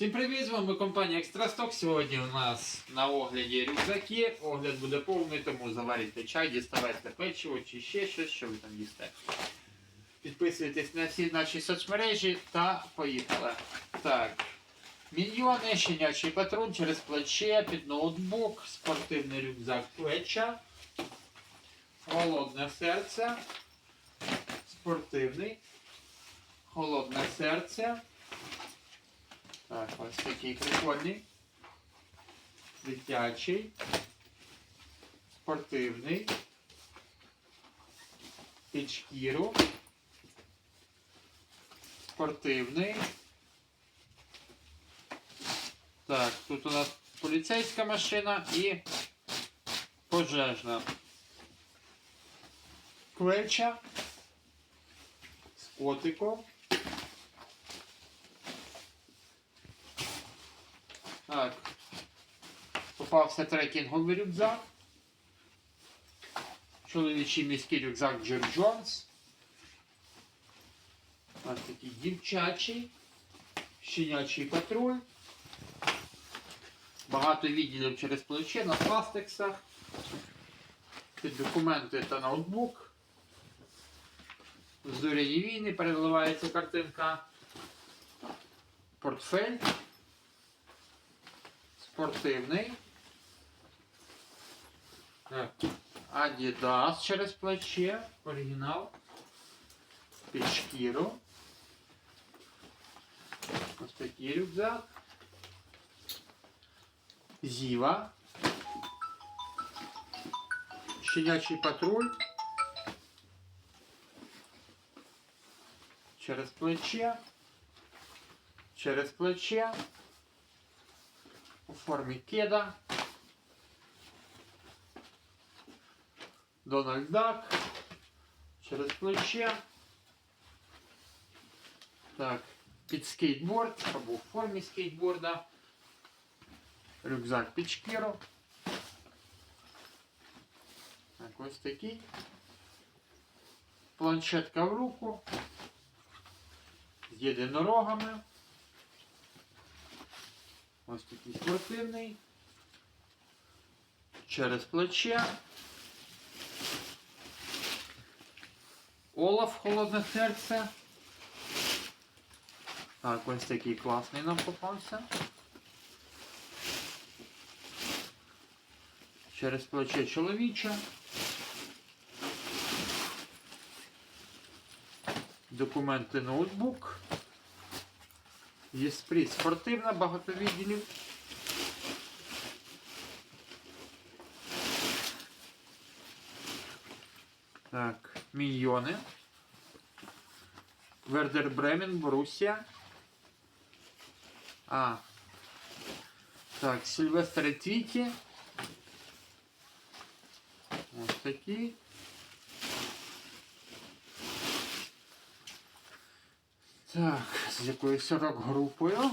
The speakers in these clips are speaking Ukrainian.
Всім привіт, з вами компанія Екстрасток. Сьогодні у нас на огляді рюкзаки. Огляд буде повний, тому заварюйте чай, діставайте печиво чи ще щось, що ви там їсте. Підписуйтесь на всі наші соцмережі та поїхали. Так. Міньйони, щенячий патруль через плече, під ноутбук, спортивний рюкзак плеча, холодне серце, спортивний, холодне серце. Так, ось такий прикольний. Дитячий. Спортивний. Під шкіру. Спортивний. Так, тут у нас поліцейська машина і пожежна. Клеча. З котиком. Так. Попався трекінговий рюкзак. Чоловічий міський рюкзак Джим Джонс. Ось такий дівчачий. Щенячий патруль. Багато відділів через плече на пластиксах. Під документи та ноутбук. Зоряні війни переливається картинка. Портфель спортивний. Так. Adidas через плече. Оригінал. Під шкіру. Ось такий рюкзак. Зіва. Щенячий патруль. Через плече. Через плече формі кеда. Дональд Дак. Через плече. Так, під скейтборд або в формі скейтборда. Рюкзак під шкіру. Так, ось такий. Планшетка в руку. З єдинорогами. Ось такий спортивний. Через плече. Олаф холодне серце. Так, ось такий класний нам попався. Через плече чоловіче. Документи ноутбук. Єспрі спортивна, багато. Так, міньйони. Вердер Бремен, Борусія. А. Так, Сильвестр Твіті. Ось такі. Так, з якоюсь рок-групою.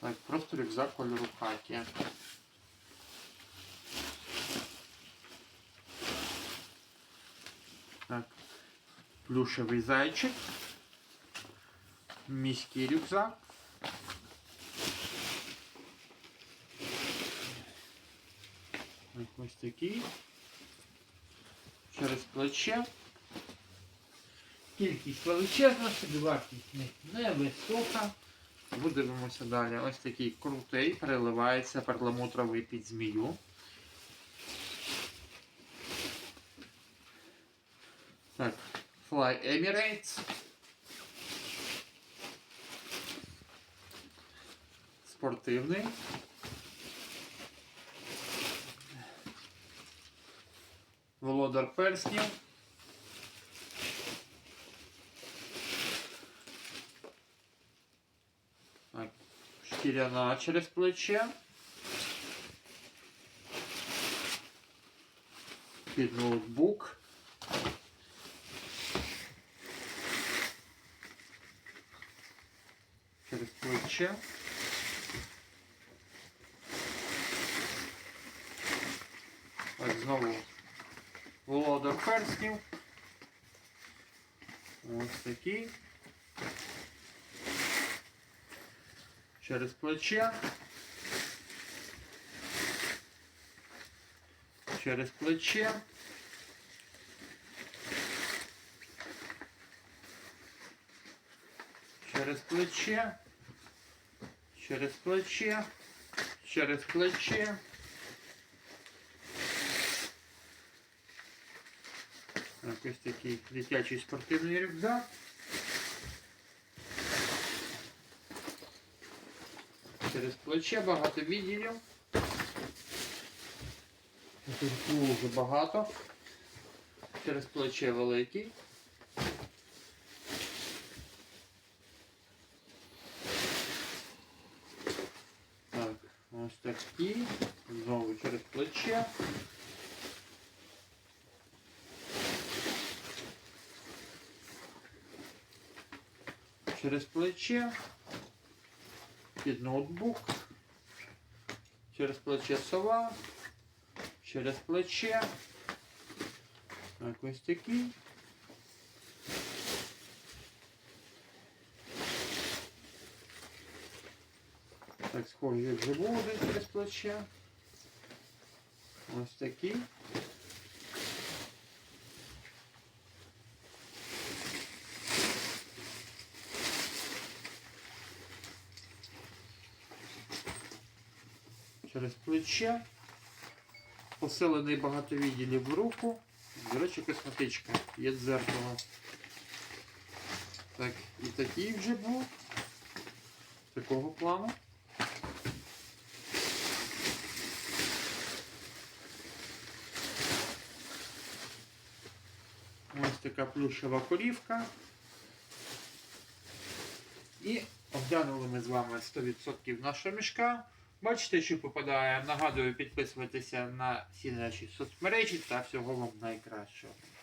Так, просто рюкзак кольору хакі. Так, плюшевий зайчик. Міський рюкзак. Ось такий. Через плече. Кількість величезна, собівартість невисока. Подивимося далі. Ось такий крутий, переливається перламутровий під змію. Так, Fly Emirates. Спортивний. Володар перснів. Шкіряна через плече. Під ноутбук. Через плече. Так, знову володар перснів. Ось такий. Через плече. Через плече. Через плече. Через плече. Через плече. Так, ось такий дитячий спортивний рюкзак. Через плече багато відділів. Тут дуже багато. Через плече великий. Так, ось такі. Знову через плече. Через плече. Під ноутбук. Через плече сова. Через плече. Так, ось такий. Так, схожі вже буде через плече. Ось такий. Через плече. Посилений багатовідділів в руку. До речі, косметичка. Є дзеркало. Так, і такий вже був. Такого плану. Ось така плюшева корівка. І оглянули ми з вами 100% нашого мішка. Бачите, що попадає. Нагадую, підписуватися на всі наші соцмережі та всього вам найкращого.